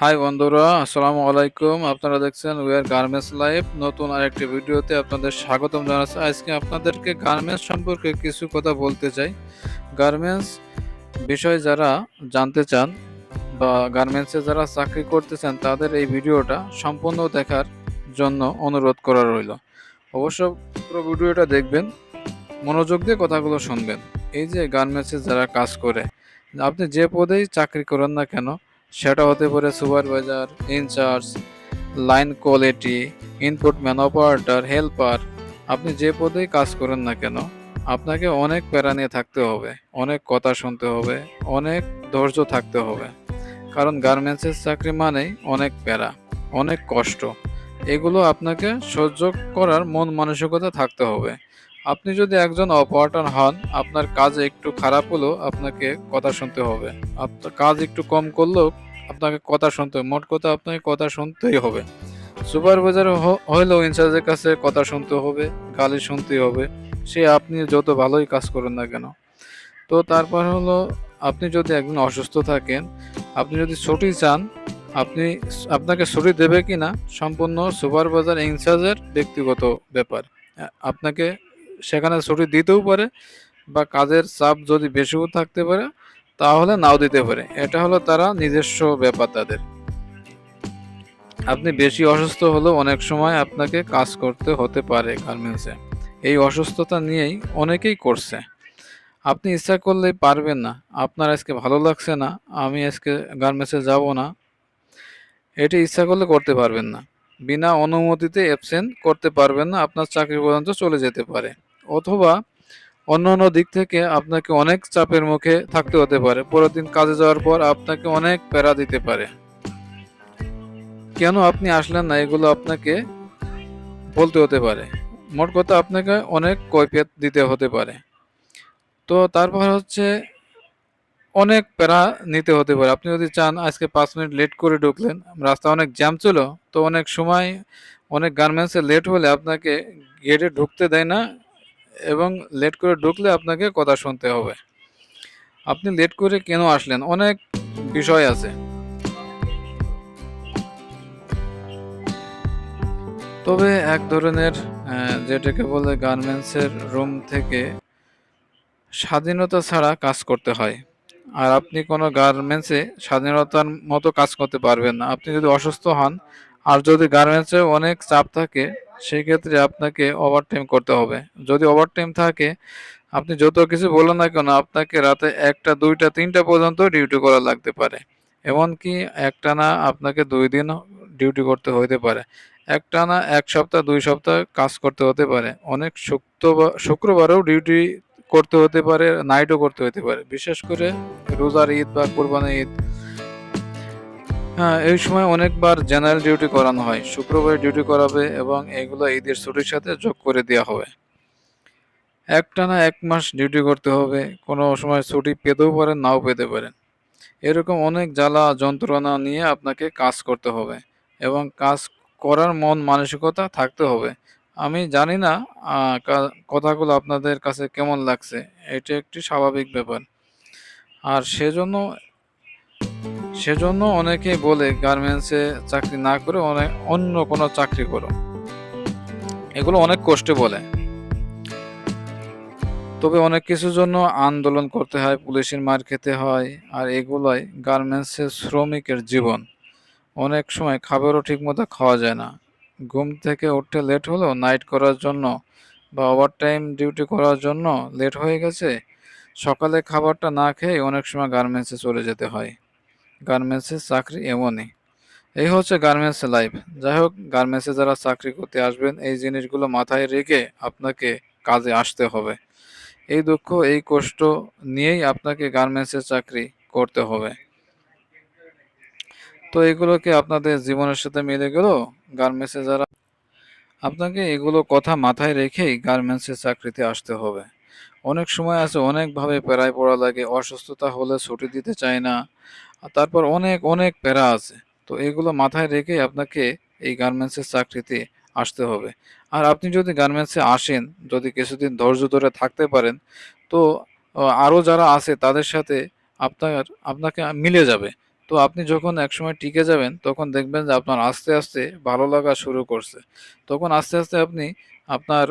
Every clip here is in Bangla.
হাই বন্ধুরা, আসসালামু আলাইকুম। আপনারা দেখছেন ওয়ার গার্মেন্টস লাইভ নতুন আরেকটি ভিডিওতে আপনাদের স্বাগতম জানাচ্ছি। আজকে আপনাদেরকে গার্মেন্টস সম্পর্কে কিছু কথা বলতে চাই। গার্মেন্টস বিষয় যারা জানতে চান বা গার্মেন্টসে যারা চাকরি করতে চান, তাদের এই ভিডিওটা সম্পূর্ণ দেখার জন্য অনুরোধ করা রইল। অবশ্য পুরো ভিডিওটা দেখবেন, মনোযোগ দিয়ে কথাগুলো শুনবেন। এই যে গার্মেন্টসে যারা কাজ করে, আপনি যে পদেই চাকরি করেন না কেন সেটা হতে পারে supervisor, incharge, line quality, input man operator, helper, আপনি যে পদেই কাজ করেন না কেন, আপনাকে অনেক প্যারা নিয়ে থাকতে হবে, অনেক কথা শুনতে হবে, অনেক ধৈর্য থাকতে হবে। কারণ গার্মেন্টসের চাকরি মানেই অনেক প্যারা, অনেক কষ্ট। এগুলো আপনাকে সহ্য করার মন মানসিকতা থাকতে হবে। আপনি যদি একজন অপারেটর হন, আপনার কাজ একটু খারাপ হলেও আপনাকে কথা শুনতে হবে। আপনার কাজ একটু কম করলেও আপনাকে কথা শুনতে হবে। মোট কথা আপনাকে কথা শুনতেই হবে। সুপারভাইজার হইলেও ইনচার্জের কাছে কথা শুনতে হবে, গালি শুনতেই হবে। সে আপনি যত ভালোই কাজ করেন না কেন। তো তারপর হলো, আপনি যদি একদিন অসুস্থ থাকেন, আপনি যদি ছুটি চান, আপনি আপনাকে ছুটি দেবে কি না সম্পূর্ণ সুপারভাইজার, ইনচার্জের ব্যক্তিগত ব্যাপার। আপনাকে সেখানে ছুটি দিতেও পারে, বা কাজের চাপ যদি বেশিও থাকতে পারে তাহলে নাও দিতে পারে। এটা হলো তারা নিজস্ব ব্যাপার তাদের। আপনি বেশি অসুস্থ হলেও অনেক সময় আপনাকে কাজ করতে হতে পারে গার্মেন্টসে। এই অসুস্থতা নিয়েই অনেকেই করছে। আপনি ইচ্ছা করলেই পারবেন না। আপনার আজকে ভালো লাগছে না, আমি আজকে গার্মেন্টসে যাব না। এটি ইচ্ছা করলে করতে পারবেন না। বিনা অনুমতিতে অ্যাবসেন্ট করতে পারবেন না, আপনার চাকরি পর্যন্ত চলে যেতে পারে। অথবা অন্য অন্য দিক থেকে আপনাকে অনেক চাপের মুখে থাকতে হতে পারে। পরের দিন কাজে যাওয়ার পর আপনাকে অনেক প্যারা দিতে পারে। কেন আপনি আসলেন না এগুলো আপনাকে বলতে হতে পারে। মোট কথা আপনাকে অনেক কৈফিয়ত দিতে হতে পারে। তো তারপর হচ্ছে অনেক প্যারা নিতে হতে পারে। আপনি যদি চান আজকে পাঁচ মিনিট লেট করে ঢুকলেন, রাস্তা অনেক জ্যাম ছিল, তো অনেক সময় অনেক গার্মেন্টসে লেট হলে আপনাকে গেটে ঢুকতে দেয় না এবং লেট করে ঢুকলে আপনাকে কথা শুনতে হবে। আপনি লেট করে কেন আসলেন? অনেক বিষয় আছে। তবে এক ধরনের যেটাকে বলে গার্মেন্টসের রুম থেকে স্বাধীনতা ছাড়া কাজ করতে হয়। আর আপনি কোনো গার্মেন্টসে স্বাধীনতার মতো কাজ করতে পারবেন না। আপনি যদি অসুস্থ হন আর যদি গার্মেন্টসে অনেক চাপ থাকে সেই ক্ষেত্রে আপনাকে ওভারটাইম করতে হবে। যদি ওভারটাইম থাকে, আপনি যত কিছু বলেন না কেন, আপনাকে রাতে একটা, দুইটা, তিনটা পর্যন্ত ডিউটি করা লাগতে পারে। এমনকি একটানা আপনাকে দুই দিন ডিউটি করতে হতে পারে। একটানা, এক সপ্তাহ, দুই সপ্তাহ কাজ করতে হতে পারে। অনেক শুক্রবার শুক্রবারেও ডিউটি করতে হতে পারে নাইটও করতে হতে পারে। বিশেষ করে রোজার ঈদ বা কোরবানি ঈদ। হ্যাঁ এই সময় অনেকবার জেনারেল ডিউটি করানো হয়। শুক্রবার ডিউটি করাবে এবং এগুলো ঈদের ছুটির সাথে যোগ করে দেওয়া হবে। একটানা এক মাস ডিউটি করতে হবে। কোনো সময় ছুটি পেতেও পারেন, নাও পেতে পারেন। এরকম অনেক জ্বালা, যন্ত্রণা নিয়ে আপনাকে কাজ করতে হবে এবং কাজ করার মন মানসিকতা থাকতে হবে। আমি জানি না কথাগুলো আপনাদের কাছে কেমন লাগছে, এটা একটি স্বাভাবিক ব্যাপার। আর সেজন্য সেজন্য অনেকেই বলে গার্মেন্টসে চাকরি না করে অনেক, অন্য কোনো চাকরি করো। এগুলো অনেক কষ্টে বলে। তবে অনেক কিছুর জন্য আন্দোলন করতে হয়, পুলিশের মার খেতে হয়, আর এগুলোই গার্মেন্টসের শ্রমিকের জীবন। অনেক সময় খাবারও ঠিকমতো খাওয়া যায় না। ঘুম থেকে উঠতে লেট হলো নাইট করার জন্য বা ওভার টাইম ডিউটি করার জন্য লেট হয়ে গেছে, সকালে খাবারটা না খেয়ে অনেক সময় গার্মেন্টসে চলে যেতে হয়। গার্মেন্টসের চাকরি এমনই। এই হচ্ছে গার্মেন্টস লাইফ যাই হোক গার্মেন্টসে যারা চাকরি করতে আসবেন, এই জিনিসগুলো মাথায় রেখে আপনাকে কাজে আসতে হবে। এই দুঃখ, এই কষ্ট নিয়েই আপনাকে গার্মেন্টসের চাকরি করতে হবে। তো এগুলোকে আপনাদের জীবনের সাথে মিলে গেল? গার্মেন্টসে যারা, আপনাকে এগুলো কথা মাথায় রেখেই গার্মেন্টসের চাকরিতে আসতে হবে। অনেক সময় আছে অনেকভাবে প্যারায় পড়া লাগে, অসুস্থতা হলে ছুটি দিতে চায় না তারপর অনেক অনেক প্যারা আছে। তো এগুলো মাথায় রেখে আপনাকে এই গার্মেন্টসের চাকরিতে আসতে হবে। আর আপনি যদি গার্মেন্টসে আসেন, যদি কিছুদিন ধৈর্য ধরে থাকতে পারেন, তো আরও যারা আছে তাদের সাথে আপনার, আপনাকে মিলে যাবে। তো আপনি যখন একসময় টিকে যাবেন, তখন দেখবেন যে আপনার আস্তে আস্তে ভালো লাগা শুরু করছে। তখন আস্তে আস্তে আপনি আপনার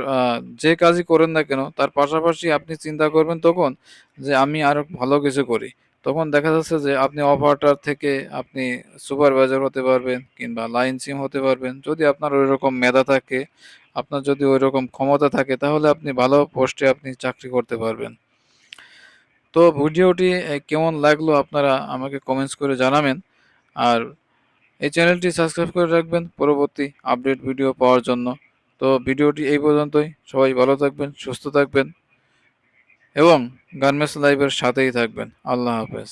যে কাজই করেন না কেন, তার পাশাপাশি আপনি চিন্তা করবেন তখন যে আমি আরও ভালো কিছু করি। তখন দেখা যাচ্ছে যে আপনি অপারেটর থেকে আপনি সুপারভাইজার হতে পারবেন কিংবা লাইন সিম হতে পারবেন। যদি আপনার ওই রকম মেধা থাকে, আপনার যদি ওই রকম ক্ষমতা থাকে, তাহলে আপনি ভালো পোস্টে আপনি চাকরি করতে পারবেন। তো ভিডিওটি কেমন লাগল আপনারা আমাকে কমেন্টস করে জানাবেন। আর এই চ্যানেলটি সাবস্ক্রাইব করে রাখবেন। পরবর্তী আপডেট ভিডিও পাওয়ার জন্য। তো ভিডিওটি এই পর্যন্তই। সবাই ভালো থাকবেন, সুস্থ থাকবেন এবং গার্মেন্টস লাইভের সাথেই থাকবেন। আল্লাহ হাফেজ।